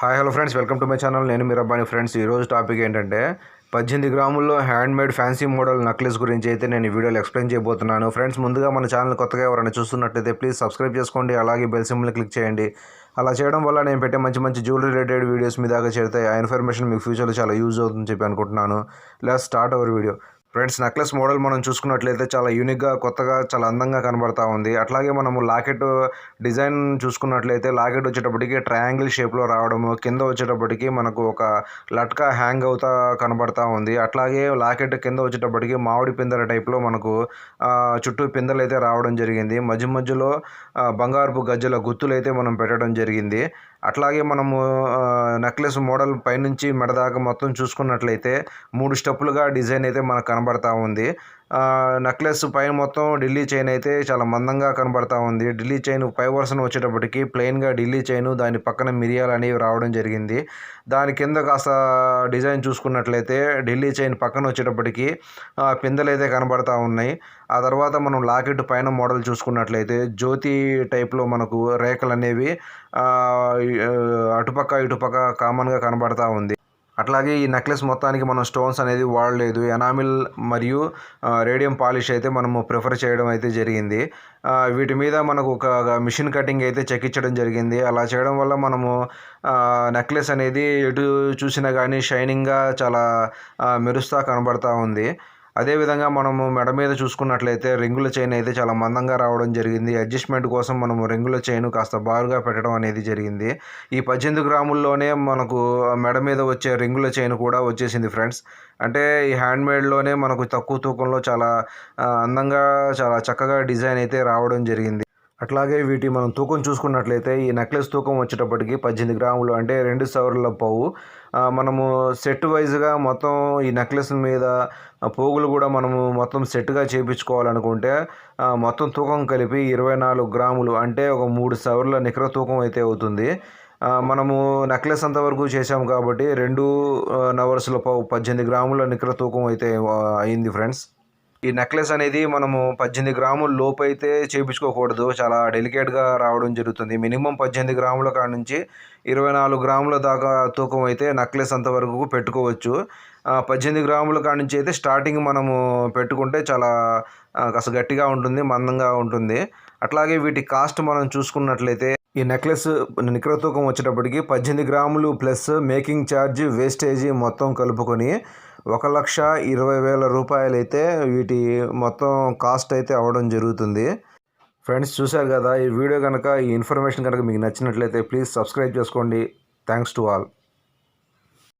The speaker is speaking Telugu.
Hi hello friends welcome to my channel నేను మీరు అబ్బాయి ఫ్రెండ్స్ ఈరోజు టాపిక్ ఏంటంటే పద్దెనిమిది గ్రాముల్లో hand made fancy model necklace గురించి అయితే నేను ఈ వీడియోలో ఎక్స్ప్లెయిన్ చేయబోతున్నాను. ఫ్రెండ్స్ ముందుగా మన ఛానల్ కొత్తగా ఎవరైనా చూస్తున్నట్లయితే ప్లీజ్ సబ్స్క్రైబ్ చేసుకోండి. అలాగే బెల్ సింబల్ని క్లిక్ చేయండి. అలా చేయడం వల్ల నేను పెట్టే మంచి మంచి జ్యువెలరీ రిలేటెడ్ వీడియోస్ మీ దాకా చేరుతాయి. ఆ ఇన్ఫర్మేషన్ మీకు ఫ్యూచర్లో చాలా యూజ్ అవుతుందని చెప్పి అనుకుంటున్నాను. Let's start our video friends necklace model మనం చూసుకున్నట్లయితే చాలా యూనిక్గా కొత్తగా చాలా అందంగా కనబడతా ఉంది. అట్లాగే మనము లాకెట్ డిజైన్ చూసుకున్నట్లయితే లాకెట్ వచ్చేటప్పటికి ట్రయాంగిల్ షేప్లో రావడము కింద వచ్చేటప్పటికి మనకు ఒక లట్కా హ్యాంగ్ అవుతా కనబడతా ఉంది. అట్లాగే లాకెట్ కింద వచ్చేటప్పటికి మామిడి పిందెల టైప్లో మనకు చుట్టూ పిందెలు అయితే రావడం జరిగింది. మధ్య మధ్యలో బంగారపు గజ్జల గుత్తులు అయితే మనం పెట్టడం జరిగింది. అట్లాగే మనము నెక్లెస్ మోడల్ పైనుంచి మెడ దాకా మొత్తం చూసుకున్నట్లయితే మూడు స్టెప్పులుగా డిజైన్ అయితే మనకు కనబడతా ఉంది. నెక్లెస్ పైన మొత్తం ఢిల్లీ చైన్ అయితే చాలా మందంగా కనబడతా ఉంది. ఢిల్లీ చైన్ పై వర్షన్ వచ్చేటప్పటికి ప్లెయిన్గా ఢిల్లీ చైన్ దాని పక్కన మిరియాలు అనేవి రావడం జరిగింది. దాని కింద కాస్త డిజైన్ చూసుకున్నట్లయితే ఢిల్లీ చైన్ పక్కన వచ్చేటప్పటికి పిందెలు అయితే కనబడతా ఉన్నాయి. ఆ తర్వాత మనం లాకెట్ పైన మోడల్ చూసుకున్నట్లయితే జ్యోతి టైప్లో మనకు రేఖలు అనేవి అటుపక్క ఇటుపక్క కామన్గా కనబడతా ఉంది. అట్లాగే ఈ నెక్లెస్ మొత్తానికి మనం స్టోన్స్ అనేది వాడలేదు. ఎనామిల్ మరియు రేడియం పాలిష్ అయితే మనము ప్రిఫర్ చేయడం అయితే జరిగింది. వీటి మీద మనకు ఒక మిషన్ కటింగ్ అయితే చెక్కించడం జరిగింది. అలా చేయడం వల్ల మనము నెక్లెస్ అనేది ఎటు చూసినా కానీ షైనింగ్గా చాలా మెరుస్తా కనబడతా ఉంది. అదేవిధంగా మనము మెడ మీద చూసుకున్నట్లయితే రింగుల చైన్ అయితే చాలా మందంగా రావడం జరిగింది. అడ్జస్ట్మెంట్ కోసం మనము రింగుల చైన్ కాస్త బారుగా పెట్టడం అనేది జరిగింది. ఈ పద్దెనిమిది గ్రాముల్లోనే మనకు మెడ మీద వచ్చే రింగుల చైన్ కూడా వచ్చేసింది ఫ్రెండ్స్. అంటే ఈ హ్యాండ్ మేడ్లోనే మనకు తక్కువ తూకంలో చాలా అందంగా చాలా చక్కగా డిజైన్ అయితే రావడం జరిగింది. అట్లాగే వీటి మనం తూకం చూసుకున్నట్లయితే ఈ నెక్లెస్ తూకం వచ్చేటప్పటికి పద్దెనిమిది గ్రాములు అంటే రెండు సవర్ల పావు. మనము సెట్ వైజ్గా మొత్తం ఈ నెక్లెస్ మీద పోగులు కూడా మనము మొత్తం సెట్గా చేయించుకోవాలనుకుంటే మొత్తం తూకం కలిపి ఇరవై నాలుగు గ్రాములు అంటే ఒక మూడు సవర్ల నికర తూకం అయితే అవుతుంది. మనము నెక్లెస్ అంతవరకు చేసాము కాబట్టి రెండు నవర్స్ల పావు పద్దెనిమిది గ్రాముల నికర తూకం అయితే అయింది ఫ్రెండ్స్. ఈ నెక్లెస్ అనేది మనము పద్దెనిమిది గ్రాముల లోపు అయితే చేయించుకోకూడదు చాలా డెలికేట్గా రావడం జరుగుతుంది. మినిమం పద్దెనిమిది గ్రాముల కాడ నుంచి ఇరవై నాలుగు గ్రాముల దాకా తూకం అయితే నెక్లెస్ అంతవరకు పెట్టుకోవచ్చు. పద్దెనిమిది గ్రాముల కాడ నుంచి అయితే స్టార్టింగ్ మనము పెట్టుకుంటే చాలా కాస్త గట్టిగా ఉంటుంది మందంగా ఉంటుంది. అట్లాగే వీటి కాస్ట్ మనం చూసుకున్నట్లయితే ఈ నెక్లెస్ నికర తూకం వచ్చేటప్పటికి పద్దెనిమిది గ్రాములు ప్లస్ మేకింగ్ ఛార్జ్ వేస్టేజీ మొత్తం కలుపుకొని ఒక లక్ష ఇరవై వేల రూపాయలు అయితే వీటి మొత్తం కాస్ట్ అయితే అవ్వడం జరుగుతుంది. ఫ్రెండ్స్ చూశారు కదా ఈ వీడియో కనుక ఈ ఇన్ఫర్మేషన్ కనుక మీకు నచ్చినట్లయితే ప్లీజ్ సబ్స్క్రైబ్ చేసుకోండి. Thanks to all.